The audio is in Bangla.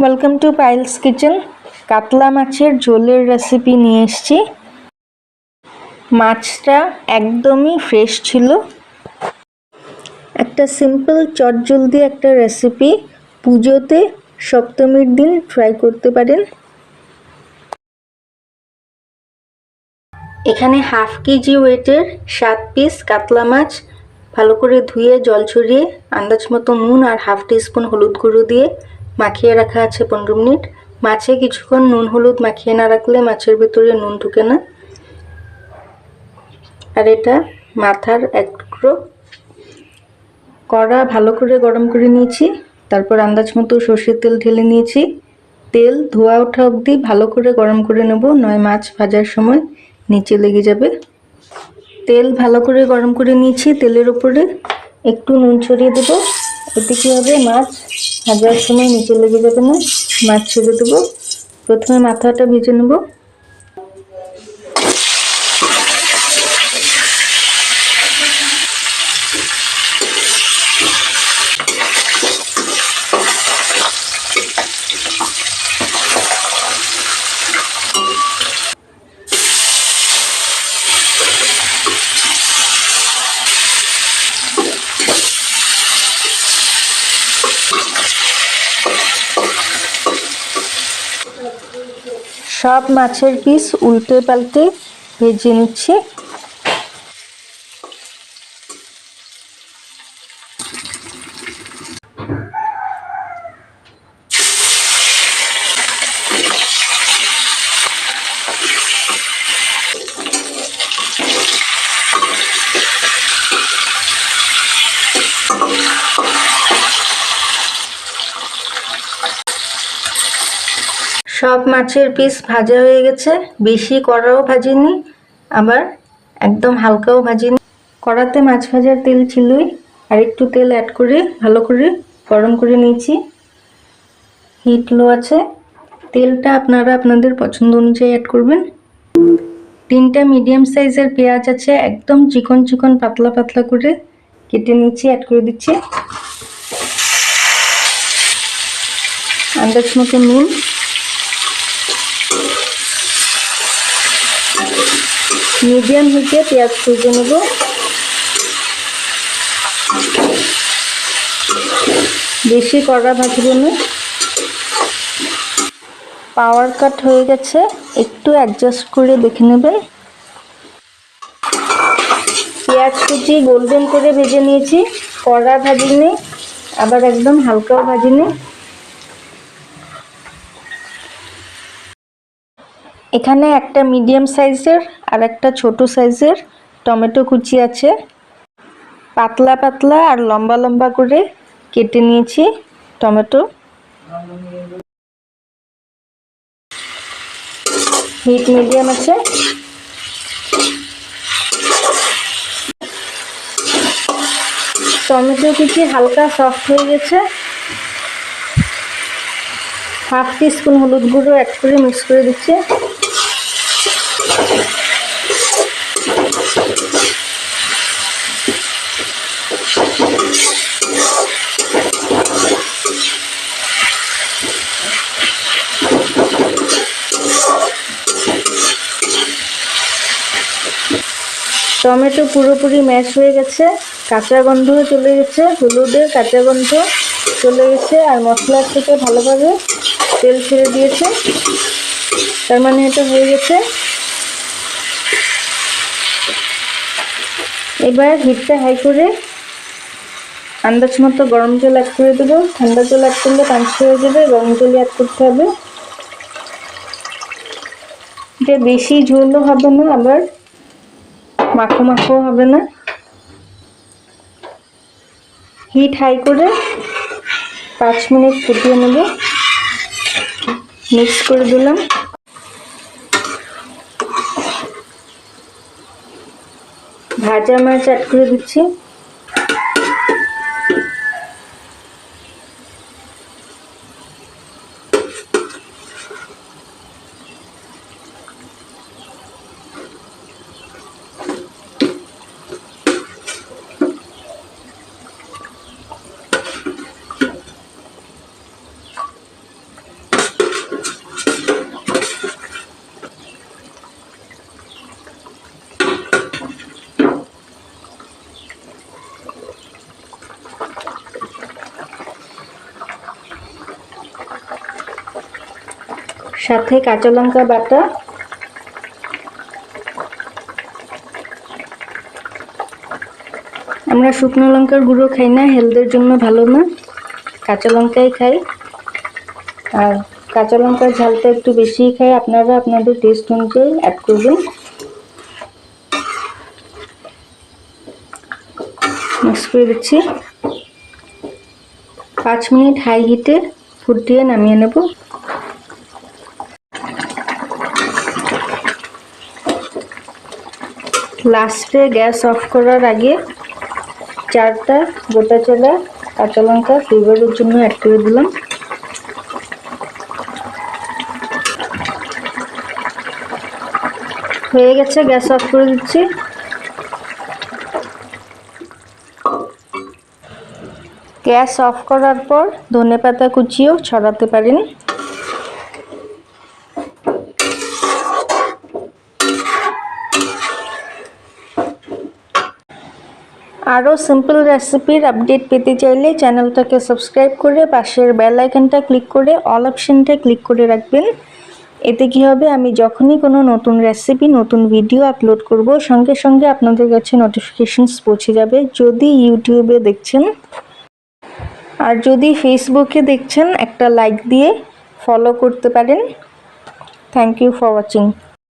ওয়েলকাম টু পাইলস কিচেন কাতলা মাছের ঝোলের রেসিপি নিয়ে এসেছি। মাছটা একদমই ফ্রেশ ছিল। একটা সিম্পল চটজলদি একটা রেসিপি পুজোতে সপ্তমীর দিন ট্রাই করতে পারেন। এখানে হাফ কেজি ওয়েটের সাত পিস কাতলা মাছ। ভালো করে ধুয়ে, জল ছড়িয়ে, আন্দাজ মতো নুন আর হাফ টিস্পুন হলুদ গুঁড়ো দিয়ে মাখিয়ে রাখা আছে পনেরো মিনিট। মাছে কিছুক্ষণ নুন, হলুদ মাখিয়ে না রাখলে মাছের ভেতরে নুন ঢুকে না। আর এটা মাথার এক টুকরো। কড়া ভালো করে গরম করে নিয়েছি। তারপর আন্দাজ মতো সর্ষের তেল ঢেলে নিয়েছি। তেল ধোয়া ওঠা অবধি ভালো করে গরম করে নেব, নয় মাছ ভাজার সময় নিচে লেগে যাবে। তেল ভালো করে গরম করে নিয়েছি। তেলের উপরে একটু নুন ছড়িয়ে দেবো। এতে কী হবে? মাছ ভাজার সময় নিচে লেগে যাবে না। মাছ ছেড়ে দেবো। প্রথমে মাথাটা ভেজে নেব। সব মাছের পিস উল্টে পাল্টে ভেজে নিচ্ছি। সব মাছের পিস ভাজা হয়ে গেছে। বেশি কড়াও ভাজিনি, আবার একদম হালকাও ভাজিনি। কড়াতে মাছ ভাজার তেল ছিলই, আর একটু তেল অ্যাড করে, ভালো করে গরম করে নিয়েছি। হিট লো আছে। তেলটা আপনারা আপনাদের পছন্দ অনুযায়ী অ্যাড করবেন। তিনটা মিডিয়াম সাইজের পেঁয়াজ আছে, একদম চিকন চিকন পাতলা পাতলা করে কেটে নিচ্ছি অ্যাড করে দিচ্ছি। আন্দাজ মতো নুন। মিডিয়াম হিটে পেঁয়াজ ভেজে নেব। বেশি কড়া ভাজবো না। পাওয়ার কাট হয়ে গেছে, একটু অ্যাডজাস্ট করে দেখে নেবেন পেঁয়াজ কুচি গোল্ডেন করে ভেজে নিয়েছি, কড়া ভাজিনি, আবার একদম হালকাও ভাজিনি। এখানে একটা মিডিয়াম সাইজের আর একটা ছোট সাইজের টমেটো কুচি আছে। পাতলা পাতলা আর লম্বা লম্বা করে কেটে নিয়েছি টমেটো। হিট মিডিয়াম আছে। টমেটো কুচি হালকা সফট হয়ে গেছে। হাফ টি স্পুন হলুদ গুঁড়ো অ্যাড করে মিক্স করে দিচ্ছি। টমেটো পুরোপুরি ম্যাশ হয়ে গেছে, কাঁচা গন্ধ চলে গেছে হলুদের কাঁচা গন্ধ চলে গেছে, আর মশলার থেকে ভালোভাবে তেল ছেড়ে দিয়েছে। তার মানে এটা হয়ে গেছে। এবার হিটটা হাই করে আন্দাজ মতো গরম জল অ্যাড করে দেবো। ঠান্ডা জল অ্যাড করলে পাঁচশো হয়ে যাবে, গরম জল অ্যাড করতে হবে। এটা বেশি ঝোলও হবে না, আবার মাখো মাখো হবে না। হিট হাই করে পাঁচ মিনিট ফুটিয়ে নেব। মিক্স করে দিলাম। ভাজা মাছ অ্যাড করে দিচ্ছি। সাথে কাঁচা লঙ্কা বাটা। আমরা শুকনো লঙ্কার গুঁড়ো খাই না, হেলথের জন্য ভালো না। কাঁচা লঙ্কাই খাই। আর কাঁচা লঙ্কার ঝালটা একটু বেশিই খাই, আপনারা আপনাদের টেস্ট অনুযায়ী অ্যাড করবেন। মিক্স করে দিচ্ছি। পাঁচ মিনিট হাই হিটে ফুটিয়ে নামিয়ে নেব। লাস্টে গ্যাস অফ করার আগে চারটা গোটা চালা কাঁচা লঙ্কা ফ্লেভারের জন্য অ্যাড করে দিলাম। হয়ে গেছে, গ্যাস অফ করে দিচ্ছি। গ্যাস অফ করার পর ধনে পাতা কুচিও ছড়াতে পারেন। আরও সিম্পল রেসিপির আপডেট পেতে চাইলে চ্যানেলটাকে সাবস্ক্রাইব করে পাশের বেল আইকনটা ক্লিক করে অল অপশনটা ক্লিক করে রাখবেন। এতে কি হবে? আমি যখনই কোনো নতুন রেসিপি নতুন ভিডিও আপলোড করব, সঙ্গে সঙ্গে আপনাদের কাছে নোটিফিকেশনস পৌঁছে যাবে যদি ইউটিউবে দেখছেন। আর যদি ফেসবুকে দেখছেন, একটা লাইক দিয়ে ফলো করতে পারেন। Thank you for watching